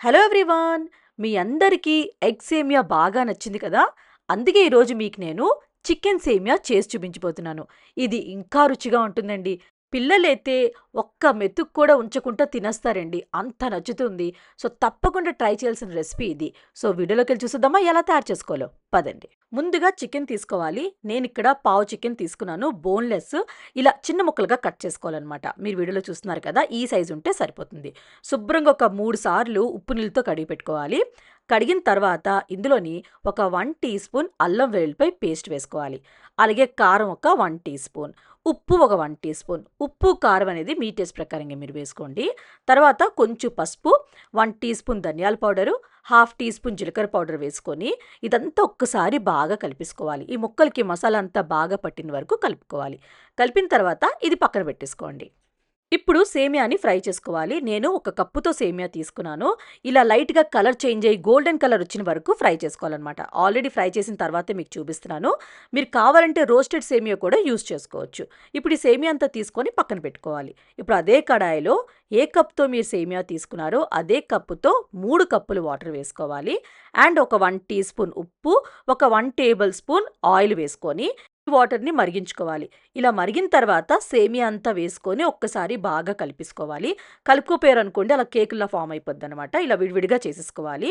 Hello everyone! మీ అందరికీ egg సేమియా బాగా నచ్చింది కదా? అందుకే ఈరోజు మీకు నేను చికెన్ సేమియా చేసి చూపించబోతున్నాను. ఇది ఇంకా రుచిగా ఉంటుందండి. పిల్లలైతే ఒక్క మెతుకు కూడా ఉంచకుండా తినేస్తారండి. అంత నచ్చుతుంది. సో తప్పకుండా ట్రై చేయాల్సిన రెసిపీ ఇది. సో వీడియోలోకి వెళ్ళి చూసేద్దామా? ఎలా తయారు చేసుకోవాలో? పదండి. ముందుగా చికెన్ తీసుకోవాలి. నేను ఇక్కడ పావు చికెన్ తీసుకున్నాను. బోన్లెస్. ఇలా చిన్న ముక్కలుగా కట్ చేసుకోవాలన్నమాట. మీరు వీడియోలో చూస్తున్నారు కదా ఈ సైజు ఉంటే సరిపోతుంది. శుభ్రంగా ఒక మూడు సార్లు ఉప్పు నీళ్ళతో కడిగి పెట్టుకోవాలి. కడిగిన తర్వాత ఇందులోని ఒక వన్ టీ స్పూన్ అల్లం వెల్లుల్లిపై పేస్ట్ వేసుకోవాలి. అలాగే కారం ఒక వన్ టీ స్పూన్. ఉప్పు ఒక వన్ టీ స్పూన్. ఉప్పు కారం అనేది మీ టేస్ట్ ప్రకారంగా మీరు వేసుకోండి. తర్వాత కొంచెం పసుపు వన్ టీ స్పూన్ ధనియాల పౌడరు హాఫ్ టీ స్పూన్ జీలకర్ర పౌడర్ వేసుకొని ఇదంతా ఒక్కసారి బాగా కలిపేసుకోవాలి. ఈ ముక్కలకి మసాలా అంతా బాగా పట్టిన వరకు కలుపుకోవాలి. కలిపిన తర్వాత ఇది పక్కన పెట్టేసుకోండి. ఇప్పుడు సేమియాని ఫ్రై చేసుకోవాలి. నేను ఒక కప్పుతో సేమియా తీసుకున్నాను. ఇలా లైట్గా కలర్ చేంజ్ అయ్యి గోల్డెన్ కలర్ వచ్చిన వరకు ఫ్రై చేసుకోవాలన్నమాట. ఆల్రెడీ ఫ్రై చేసిన తర్వాతే మీకు చూపిస్తున్నాను. మీరు కావాలంటే రోస్టెడ్ సేమియా కూడా యూస్ చేసుకోవచ్చు. ఇప్పుడు ఈ సేమియా అంతా తీసుకొని పక్కన పెట్టుకోవాలి. ఇప్పుడు అదే కడాయిలో ఏ కప్తో మీరు సేమియా తీసుకున్నారో అదే కప్పుతో మూడు కప్పులు వాటర్ వేసుకోవాలి. అండ్ ఒక వన్ టీ స్పూన్ ఉప్పు ఒక వన్ టేబుల్ స్పూన్ ఆయిల్ వేసుకొని వాటర్ని మరిగించుకోవాలి. ఇలా మరిగిన తర్వాత సేమియా అంతా వేసుకొని ఒక్కసారి బాగా కలిపేసుకోవాలి. కలుపుకోపోయారు అనుకోండి అలా కేకుల్లా ఫామ్ అయిపోద్ది అనమాట ఇలా విడివిడిగా చేసేసుకోవాలి.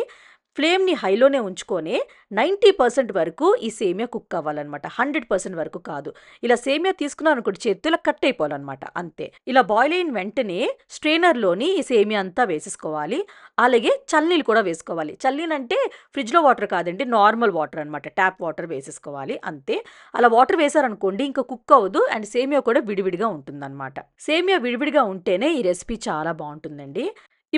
ఫ్లేమ్ని హైలోనే ఉంచుకొని నైంటీ పర్సెంట్ వరకు ఈ సేమియా కుక్ అవ్వాలన్నమాట హండ్రెడ్ పర్సెంట్ వరకు కాదు. ఇలా సేమియా తీసుకున్నారు అనుకోండి ఇలా కట్ అయిపోవాలన్నమాట అంతే. ఇలా బాయిల్ అయిన వెంటనే స్ట్రెయినర్లోని ఈ సేమియా అంతా వేసేసుకోవాలి. అలాగే చల్లనీళ్ళు కూడా వేసుకోవాలి. చల్లీలు అంటే ఫ్రిడ్జ్లో వాటర్ కాదండి నార్మల్ వాటర్ అనమాట ట్యాప్ వాటర్ వేసేసుకోవాలి. అంతే. అలా వాటర్ వేసారనుకోండి ఇంకా కుక్ అవ్వదు అండ్ సేమియా కూడా విడివిడిగా ఉంటుందన్నమాట. సేమియా విడివిడిగా ఉంటేనే ఈ రెసిపీ చాలా బాగుంటుందండి.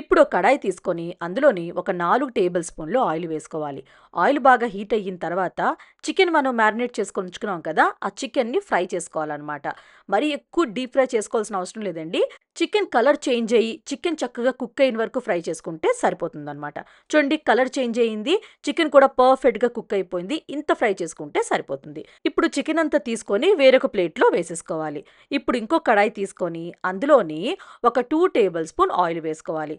ఇప్పుడు కడాయి తీసుకొని అందులోని ఒక నాలుగు టేబుల్ స్పూన్లు ఆయిల్ వేసుకోవాలి. ఆయిల్ బాగా హీట్ అయిన తర్వాత చికెన్ మనం మ్యారినేట్ చేసుకొని ఉంచుకున్నాం కదా ఆ చికెన్ని ఫ్రై చేసుకోవాలన్నమాట. మరి ఎక్కువ డీప్ ఫ్రై చేసుకోవాల్సిన అవసరం లేదండి. చికెన్ కలర్ చేంజ్ అయ్యి చికెన్ చక్కగా కుక్ అయిన వరకు ఫ్రై చేసుకుంటే సరిపోతుందన్నమాట. చూడండి కలర్ చేంజ్ అయ్యింది చికెన్ కూడా పర్ఫెక్ట్గా కుక్ అయిపోయింది ఇంత ఫ్రై చేసుకుంటే సరిపోతుంది. ఇప్పుడు చికెన్ అంతా తీసుకొని వేరొక ప్లేట్లో వేసేసుకోవాలి. ఇప్పుడు ఇంకో కడాయి తీసుకొని అందులోని ఒక టూ టేబుల్ స్పూన్ ఆయిల్ వేసుకోవాలి.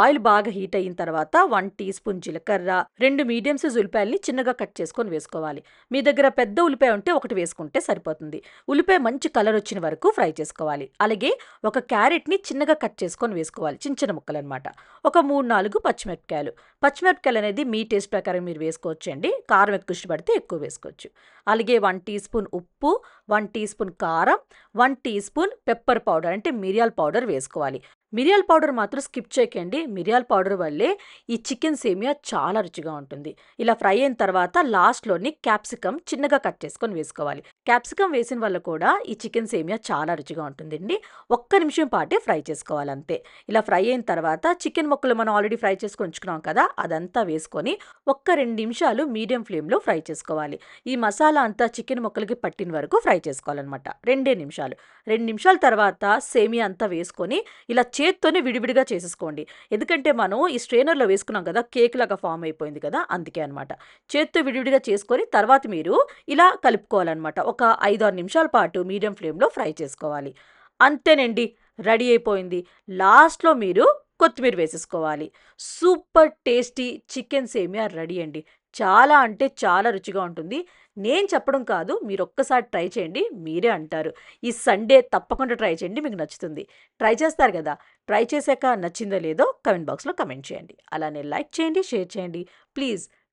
ఆయిల్ బాగా హీట్ అయిన తర్వాత వన్ టీ స్పూన్ జీలకర్ర రెండు మీడియం సైజ్ ఉల్లిపాయల్ని చిన్నగా కట్ చేసుకొని వేసుకోవాలి. మీ దగ్గర పెద్ద ఉల్లిపాయ ఉంటే ఒకటి వేసుకుంటే సరిపోతుంది. ఉల్లిపాయ మంచి కలర్ వచ్చిన వరకు ఫ్రై చేసుకోవాలి. అలాగే ఒక క్యారెట్ని చిన్నగా కట్ చేసుకొని వేసుకోవాలి. చిన్న చిన్న ముక్కలు అనమాట ఒక మూడు నాలుగు పచ్చిమిరపకాయలు. పచ్చిమిరపకాయలు అనేది మీ టేస్ట్ ప్రకారం మీరు వేసుకోవచ్చు అండి. కారం ఎక్కువ ఇష్టపడితే ఎక్కువ వేసుకోవచ్చు. అలాగే వన్ టీ స్పూన్ ఉప్పు వన్ టీ స్పూన్ కారం one teaspoon pepper powder అంటే మిరియాల పౌడర్ వేసుకోవాలి. మిరియాల పౌడర్ మాత్రం స్కిప్ చేయకండి. మిరియాల పౌడర్ వల్లే ఈ చికెన్ సేమియా చాలా రుచిగా ఉంటుంది. ఇలా ఫ్రై అయిన తర్వాత లాస్ట్లోని క్యాప్సికమ్ చిన్నగా కట్ చేసుకొని వేసుకోవాలి. క్యాప్సికమ్ వేసిన వల్ల కూడా ఈ చికెన్ సేమియా చాలా రుచిగా ఉంటుందండి. ఒక్క నిమిషం పాటే ఫ్రై చేసుకోవాలంతే. ఇలా ఫ్రై అయిన తర్వాత చికెన్ ముక్కలు మనం ఆల్రెడీ ఫ్రై చేసుకొని ఉంచుకున్నాం కదా అదంతా వేసుకొని ఒక్క రెండు నిమిషాలు మీడియం ఫ్లేమ్లో ఫ్రై చేసుకోవాలి. ఈ మసాలా అంతా చికెన్ ముక్కలకి పట్టిన వరకు ఫ్రై చేసుకోవాలన్నమాట. రెండే నిమిషాలు. రెండు నిమిషాల తర్వాత సేమియా అంతా వేసుకొని ఇలా చేత్తోనే విడివిడిగా చేసేసుకోండి. ఎందుకంటే మనం ఈ స్ట్రెయినర్లో వేసుకున్నాం కదా కేక్ లాగా ఫామ్ అయిపోయింది కదా అందుకే అనమాట చేత్తో విడివిడిగా చేసుకొని తర్వాత మీరు ఇలా కలుపుకోవాలన్నమాట. ఒక ఐదు ఆరు నిమిషాల పాటు మీడియం ఫ్లేమ్లో ఫ్రై చేసుకోవాలి. అంతేనండి రెడీ అయిపోయింది. లాస్ట్లో మీరు కొత్తిమీర వేసేసుకోవాలి. సూపర్ టేస్టీ చికెన్ సేమియా రెడీ అండి. చాలా అంటే చాలా రుచిగా ఉంటుంది. నేను చెప్పడం కాదు మీరు ఒక్కసారి ట్రై చేయండి మీరే అంటారు. ఈ సండే తప్పకుండా ట్రై చేయండి మీకు నచ్చుతుంది. ట్రై చేస్తారు కదా ట్రై చేశాక నచ్చిందో లేదో కమెంట్ బాక్స్లో కమెంట్ చేయండి. అలానే లైక్ చేయండి షేర్ చేయండి. ప్లీజ్